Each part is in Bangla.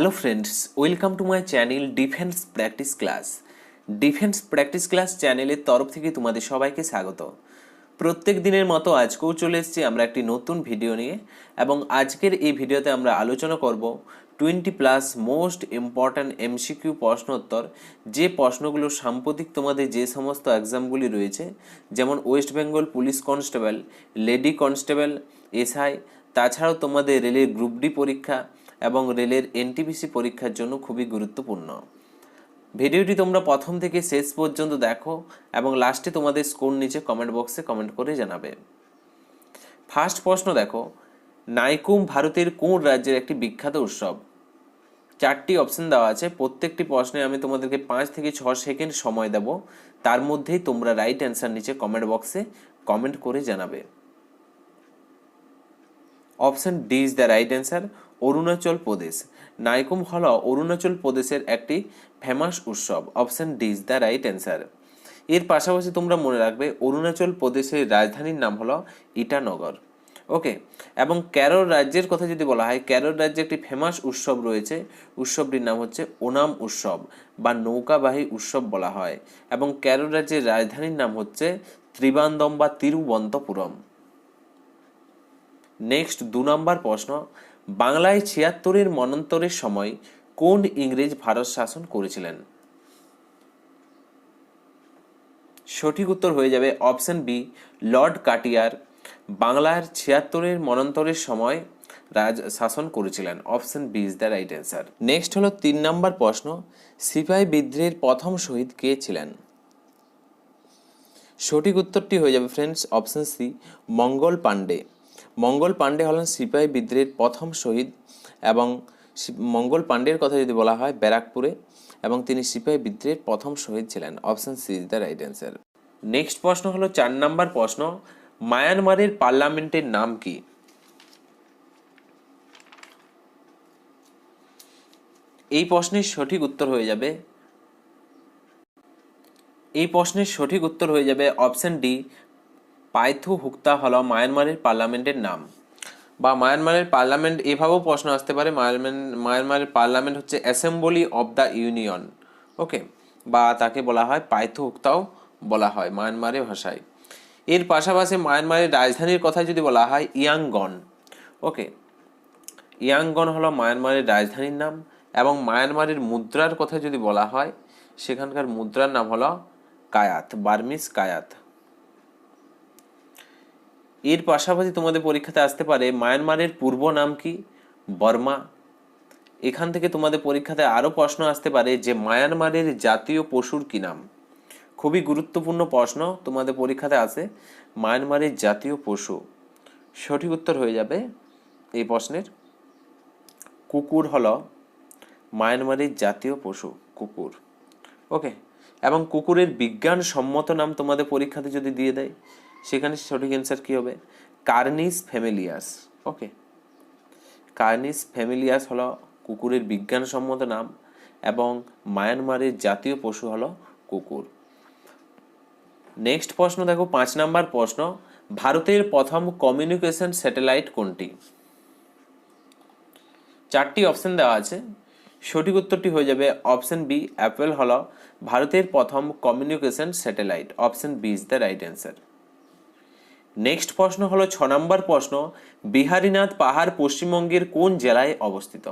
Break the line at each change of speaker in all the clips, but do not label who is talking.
Hello friends welcome to my channel defence practice class defence practice class চ্যানেলের তরফ থেকে তোমাদের সবাইকে স্বাগত। প্রত্যেক দিনের মতো আজকেও চলে এসেছি আমরা একটি নতুন ভিডিও নিয়ে এবং আজকের এই ভিডিওতে আমরা আলোচনা করব twenty plus most important MCQ প্রশ্নোত্তর, যে প্রশ্নগুলো সাম্প্রতিক তোমাদের যে সমস্ত এক্সামগুলি রয়েছে, যেমন West Bengal police constable lady constable SI তাছাড়াও তোমাদের রেলের গ্রুপ ডি পরীক্ষা এবং রেলের এনটিপিসি পরীক্ষার জন্য খুবই গুরুত্বপূর্ণ। ভিডিওটি তোমরা প্রথম থেকে শেষ পর্যন্ত দেখো এবং লাস্টে তোমাদের স্কোর নিচে কমেন্ট বক্সে কমেন্ট করে জানাবে। ফার্স্ট প্রশ্ন দেখো, নাইকুম ভারতের কোন রাজ্যের একটি বিখ্যাত উৎসব? চারটি অপশন দেওয়া আছে। প্রত্যেকটি প্রশ্নে আমি তোমাদেরকে পাঁচ থেকে ছ সেকেন্ড সময় দেব। তার মধ্যেই তোমরা রাইট অ্যান্সার নিচে কমেন্ট বক্সে কমেন্ট করে জানাবে। Option D is the right answer Arunachal Pradesh. Nyokum হল অরুণাচল প্রদেশের একটি ফেমাস উৎসব, option D is the right answer. এর পাশাপাশি তোমরা মনে রাখবে, অরুণাচল প্রদেশের রাজধানীর নাম হলো ইটানগর। ওকে, এবং কেরল রাজ্যের কথা যদি বলা হয় কেরল রাজ্যে একটি ফেমাস উৎসব রয়েছে। উৎসবটির নাম হচ্ছে ওনাম উৎসব, বা নৌকাবাহী উৎসব বলা হয়। এবং কেরল রাজ্যের রাজধানীর নাম হচ্ছে ত্রিবান্দম বা তিরুবন্তপুরম নেক্সট দু নম্বর প্রশ্ন বাংলায় ছিয়াত্তরের মনন্তরের সময় কোন ইংরেজ ভারত শাসন করেছিলেন? সঠিক উত্তর হয়ে যাবে অপশন বি, লর্ড কাটিয়ার। বাংলার ছিয়াত্তরের মনন্তরের সময় রাজ শাসন করেছিলেন। Option B is the right answer. Next হলো তিন নম্বর প্রশ্ন, সিপাহি বিদ্রোহের প্রথম শহীদ কে ছিলেন? সঠিক উত্তরটি হয়ে যাবে friends, option C, Mangal Pandey. Mangal Pandey হলেন সিপাহি বিদ্রোহের প্রথম শহীদ এবং মঙ্গল পাণ্ডের কথা যদি বলা হয় ব্যারাকপুরে এবং তিনি সিপাহি বিদ্রোহের প্রথম শহীদ ছিলেন, option C is the right answer. Next প্রশ্ন হলো চার নাম্বার প্রশ্ন, মায়ানমারের পার্লামেন্টের নাম কি? এই প্রশ্নের সঠিক উত্তর হয়ে যাবে, এই প্রশ্নের সঠিক উত্তর হয়ে যাবে অপশন ডি পাইথু হুক্তা হল মায়ানমারের পার্লামেন্টের নাম। বা মায়ানমারের পার্লামেন্ট, এভাবেও প্রশ্ন আসতে পারে, মায়ানমার, মায়ানমারের পার্লামেন্ট হচ্ছে assembly of the union. Okay? বা তাকে বলা হয় পাইথু হুক্তাও বলা হয় মায়ানমারের ভাষায়। এর পাশাপাশি মায়ানমারের রাজধানীর কথা যদি বলা হয় ইয়াংগন। ওকে? ইয়াংগন হলো মায়ানমারের রাজধানীর নাম এবং মায়ানমারের মুদ্রার কথা যদি বলা হয়, সেখানকার মুদ্রার নাম হলো কায়াত বার্মিস কায়াত। এর পাশাপাশি তোমাদের পরীক্ষাতে আসতে পারে মায়ানমারের পূর্ব নাম কি? বর্মা। এখান থেকে তোমাদের পরীক্ষাতে আরও প্রশ্ন আসতে পারে যে মায়ানমারের জাতীয় পশুর কি নাম? খুবই গুরুত্বপূর্ণ প্রশ্ন তোমাদের পরীক্ষাতে আসে মায়ানমারের জাতীয় পশু। সঠিক উত্তর হয়ে যাবে এই প্রশ্নের। কুকুর হল মায়ানমারের জাতীয় পশু, কুকুর। ওকে, এবং কুকুরের বিজ্ঞানসম্মত নাম তোমাদের পরীক্ষাতে যদি দিয়ে দেয় সেখানে সঠিক অ্যান্সার কী হবে? কার্নিস ফ্যামিলিয়াস ওকে কার্নিস ফ্যামিলিয়াস হলো কুকুরের বিজ্ঞানসম্মত নাম এবং মায়ানমারের জাতীয় পশু হলো কুকুর। নেক্সট প্রশ্ন, দেখো পাঁচ নাম্বার প্রশ্ন, ভারতের প্রথম কমিউনিকেশন স্যাটেলাইট কোনটি? চারটি অপশন দেওয়া আছে। সঠিক উত্তরটি হয়ে যাবে অপশন বি অ্যাপেল হল ভারতের প্রথম communication satellite option B is the right answer next প্রশ্ন হলো ছ নম্বর প্রশ্ন, বিহারীনাথ পাহাড় পশ্চিমবঙ্গের কোন জেলায় অবস্থিত?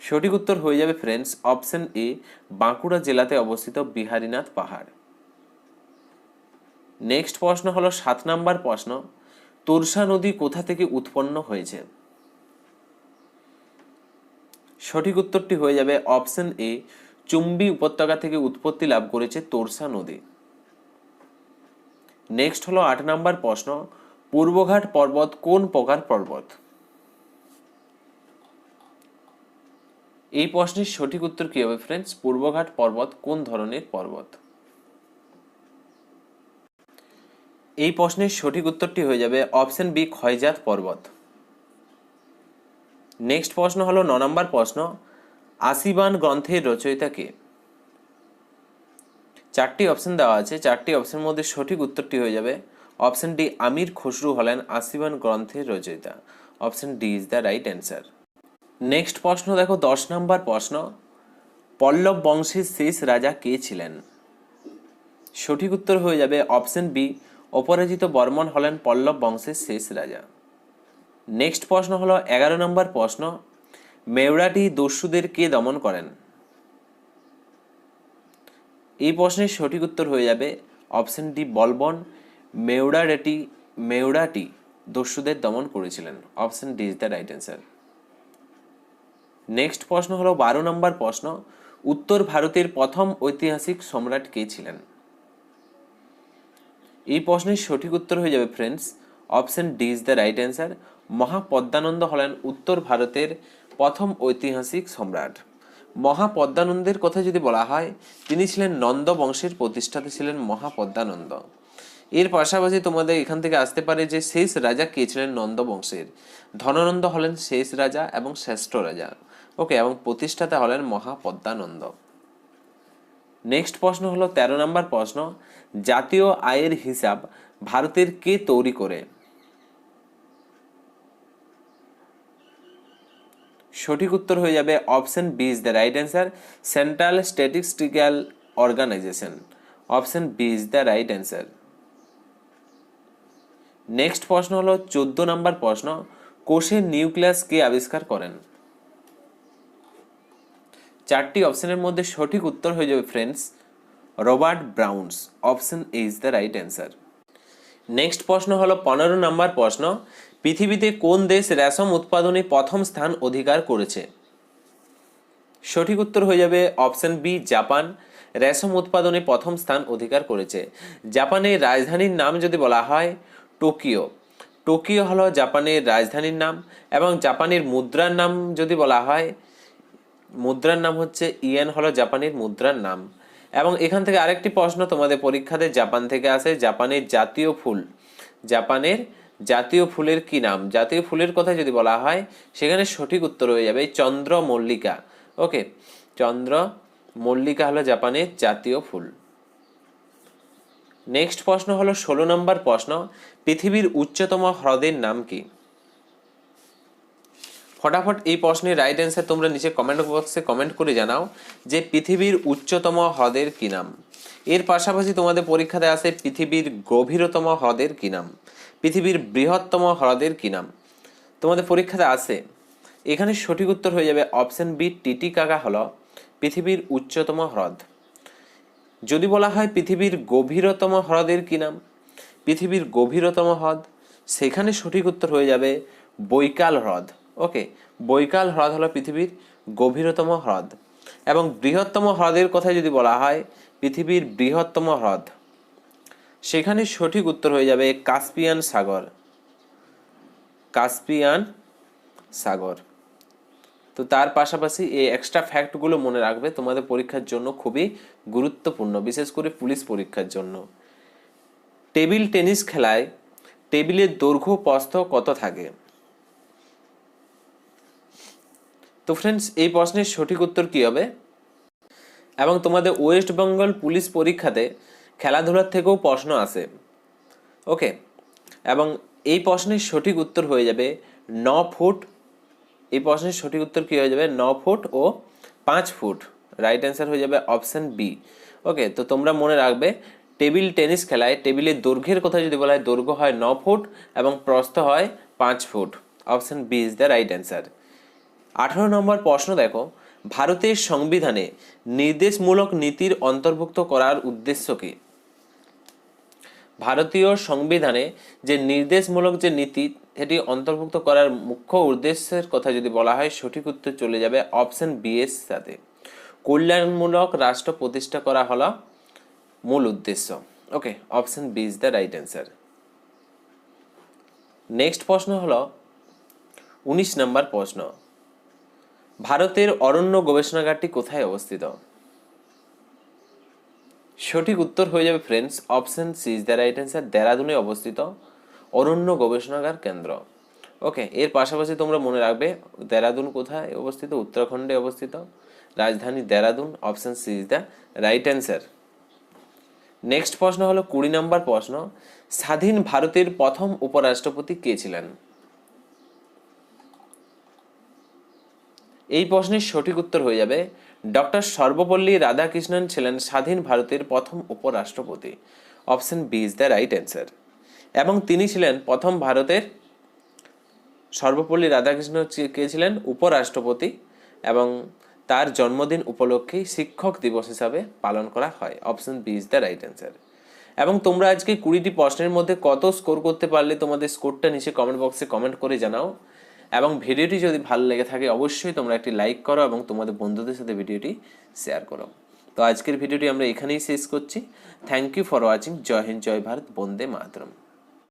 সঠিক উত্তর হয়ে যাবে ফ্রেন্ডস অপশন এ বাঁকুড়া জেলাতে অবস্থিত বিহারীনাথ পাহাড়। নেক্সট প্রশ্ন হলো সাত নাম্বার প্রশ্ন, তোরসা নদী কোথা থেকে উৎপন্ন হয়েছে? সঠিক উত্তরটি হয়ে যাবে অপশন এ চুম্বি উপত্যকা থেকে উৎপত্তি লাভ করেছে তোরসা নদী। নেক্সট হলো আট নাম্বার প্রশ্ন। পূর্বঘাট পর্বত কোন প্রকার পর্বত? এই প্রশ্নের সঠিক উত্তর কি হবে ফ্রেন্ডস পূর্বঘাট পর্বত কোন ধরনের পর্বত? এই প্রশ্নের সঠিক উত্তরটি হয়ে যাবে অপশন বি ক্ষয়জাত পর্বত। নেক্সট প্রশ্ন হলো ন নম্বর প্রশ্ন। আশিবান গ্রন্থের রচয়িতা কে? চারটি অপশন দেওয়া আছে। চারটি অপশনের মধ্যে সঠিক উত্তরটি হয়ে যাবে। অপশন ডি আমির খসরু হলেন আশিবান গ্রন্থের রচয়িতা। Option D is the right answer next প্রশ্ন দেখো, দশ নম্বর প্রশ্ন। পল্লব বংশের শেষ রাজা কে ছিলেন? সঠিক উত্তর হয়ে যাবে অপশন বি অপরাজিত বর্মন হলেন পল্লব বংশের শেষ রাজা। নেক্সট প্রশ্ন হলো, এগারো নম্বর প্রশ্ন। মেওড়াটি দস্যুদের কে দমন করেন? এই প্রশ্নের সঠিক উত্তর হয়ে যাবে অপশন ডি বলবন। মেওড়ারেটি মেওড়াটি দস্যুদের দমন করেছিলেন। Option D is the right answer next প্রশ্ন হলো বারো নম্বর প্রশ্ন, উত্তর ভারতের প্রথম ঐতিহাসিক সম্রাট কে ছিলেন? এই প্রশ্নের সঠিক উত্তর হয়ে যাবে friends option D is the right answer Mahapadmananda হলেন উত্তর ভারতের প্রথম ঐতিহাসিক সম্রাট। মহাপদ্মানন্দের কথা যদি বলা হয়, তিনি ছিলেন নন্দ বংশের প্রতিষ্ঠাতা ছিলেন মহাপদ্মানন্দ। এর পাশাপাশি তোমাদের এখান থেকে আসতে পারে যে শেষ রাজা কে ছিলেন নন্দ বংশের? ধনানন্দ হলেন শেষ রাজা এবং শ্রেষ্ঠ রাজা। ওকে, এবং প্রতিষ্ঠাতা হলেন মহাপদ্মানন্দ। নেক্সট প্রশ্ন হলো, তেরো নম্বর প্রশ্ন, জাতীয় আয়ের হিসাব ভারতের কে তৈরি করে? সঠিক উত্তর হয়ে যাবে option B is the right answer, central statistical organisation. Option B is the right answer. Next প্রশ্ন হলো চোদ্দ নম্বর প্রশ্ন, কোষের নিউক্লিয়াস কে আবিষ্কার করেন? চারটি অপশনের মধ্যে সঠিক উত্তর হয়ে যাবে friends, Robert Browns. Option is the right answer. Next প্রশ্ন হলো পনেরো নম্বর প্রশ্ন পৃথিবীতে কোন দেশ রেশম উৎপাদনে প্রথম স্থান অধিকার করেছে? সঠিক উত্তর হয়ে যাবে অপশন বি, জাপান। রেশম উৎপাদনে প্রথম স্থান অধিকার করেছে। জাপানের রাজধানীর নাম যদি বলা হয়, টোকিও। টোকিও হলো জাপানের রাজধানীর নাম এবং জাপানের মুদ্রার নাম যদি বলা হয়, মুদ্রার নাম হচ্ছে ইয়েন, হলো জাপানের মুদ্রার নাম। এবং এখান থেকে আরেকটি প্রশ্ন তোমাদের পরীক্ষাতে জাপান থেকে আসে, জাপানের জাতীয় ফুল। জাপানের জাতীয় ফুলের কি নাম? জাতীয় ফুলের কথা যদি বলা হয়, সেখানে সঠিক উত্তর হয়ে যাবে চন্দ্র মল্লিকা। ওকে চন্দ্র মল্লিকা হলো জাপানের জাতীয় ফুল। নেক্সট প্রশ্ন হলো, ষোলো নম্বর প্রশ্ন, পৃথিবীর উচ্চতম হ্রদের নাম কি? ফটাফট এই প্রশ্নের রাইট অ্যান্সার তোমরা নিচে কমেন্ট বক্সে কমেন্ট করে জানাও যে পৃথিবীর উচ্চতম হ্রদের কি নাম? এর পাশাপাশি তোমাদের পরীক্ষাতে আসে পৃথিবীর গভীরতম হ্রদের কি নাম? পৃথিবীর বৃহত্তম হ্রদের কি নাম? তোমাদের পরীক্ষাতে আসে এখানে সঠিক উত্তর হয়ে যাবে অপশন বি টিটিকাকা হল পৃথিবীর উচ্চতম হ্রদ। যদি বলা হয় পৃথিবীর গভীরতম হ্রদের কি নাম? পৃথিবীর গভীরতম হ্রদ, সেখানে সঠিক উত্তর হয়ে যাবে বৈকাল হ্রদ। ওকে, বৈকাল হ্রদ হলো পৃথিবীর গভীরতম হ্রদ। এবং বৃহত্তম হ্রদের কথা যদি বলা হয়, পৃথিবীর বৃহত্তম হ্রদ। সেখানে সঠিক উত্তর হয়ে যাবে কাস্পিয়ান সাগর। কাস্পিয়ান সাগর। তো তার পাশাপাশি এই এক্সট্রা ফ্যাক্টগুলো মনে রাখবে, তোমাদের পরীক্ষার জন্য খুবই গুরুত্বপূর্ণ, বিশেষ করে পুলিশ পরীক্ষার জন্য। টেবিল টেনিস খেলায় টেবিলের দৈর্ঘ্য প্রস্থ কত থাকে? তো ফ্রেন্ডস এই প্রশ্নের সঠিক উত্তর কী হবে? এবং তোমাদের ওয়েস্ট বেঙ্গল পুলিশ পরীক্ষাতে খেলাধুলার থেকেও প্রশ্ন আসে ওকে এবং এই প্রশ্নের সঠিক উত্তর হয়ে যাবে ন ফুট। এই প্রশ্নের সঠিক উত্তর কী হয়ে যাবে? ন ফুট ও পাঁচ ফুট। রাইট অ্যান্সার হয়ে যাবে অপশান বি ওকে তো তোমরা মনে রাখবে, টেবিল টেনিস খেলায় টেবিলের দৈর্ঘ্যের কথা যদি বলা হয়, দৈর্ঘ্য হয় ন ফুট এবং প্রস্থ হয় পাঁচ foot. Option B is the right answer আঠারো নম্বর প্রশ্ন দেখো, ভারতের সংবিধানে নির্দেশমূলক নীতির অন্তর্ভুক্ত করার উদ্দেশ্য কি? ভারতীয় সংবিধানে যে নির্দেশমূলক যে নীতি, সেটি অন্তর্ভুক্ত করার মুখ্য উদ্দেশ্যের কথা যদি বলা হয়, সঠিক উত্তর চলে যাবে অপশন বি সাথে। কল্যাণমূলক রাষ্ট্র প্রতিষ্ঠা করা হলো মূল উদ্দেশ্য। Okay option B is the right answer next প্রশ্ন হলো, উনিশ নম্বর প্রশ্ন। ভারতের অরণ্য গবেষণাগারটি কোথায় অবস্থিত? সঠিক উত্তর হয়ে যাবে friends option C is the right answer দেরাদুনে অবস্থিত অরণ্য গবেষণাগার কেন্দ্র। ওকে এর পাশাপাশি তোমরা মনে রাখবে, দেরাদুন কোথায় অবস্থিত? উত্তরাখণ্ডে অবস্থিত। রাজধানী Dehradun option C is the right answer next প্রশ্ন হলো কুড়ি নম্বর প্রশ্ন, স্বাধীন ভারতের প্রথম উপরাষ্ট্রপতি কে ছিলেন? এই প্রশ্নের সঠিক উত্তর হয়ে যাবে ডক্টর সর্বপল্লী রাধাকৃষ্ণন ছিলেন স্বাধীন ভারতের প্রথম উপরাষ্ট্রপতি। Option B is the right answer. এবং তিনি ছিলেন প্রথম ভারতের সর্বপল্লী রাধাকৃষ্ণ কে ছিলেন? উপরাষ্ট্রপতি। এবং তার জন্মদিন উপলক্ষেই শিক্ষক দিবস হিসাবে পালন করা হয়। Option B is the right answer. এবং তোমরা আজকে কুড়িটি প্রশ্নের মধ্যে কত স্কোর করতে পারলে তোমাদের স্কোরটা নিচে কমেন্ট বক্সে কমেন্ট করে জানাও। এবং ভিডিওটি যদি ভালো লেগে থাকে, অবশ্যই তোমরা একটি লাইক করো এবং তোমাদের বন্ধুদের সাথে ভিডিওটি শেয়ার করো। তো আজকের ভিডিওটি আমরা এখানেই শেষ করছি। থ্যাংক ইউ ফর ওয়াচিং জয় হিন্দ, জয় ভারত। বন্দে মাতরম।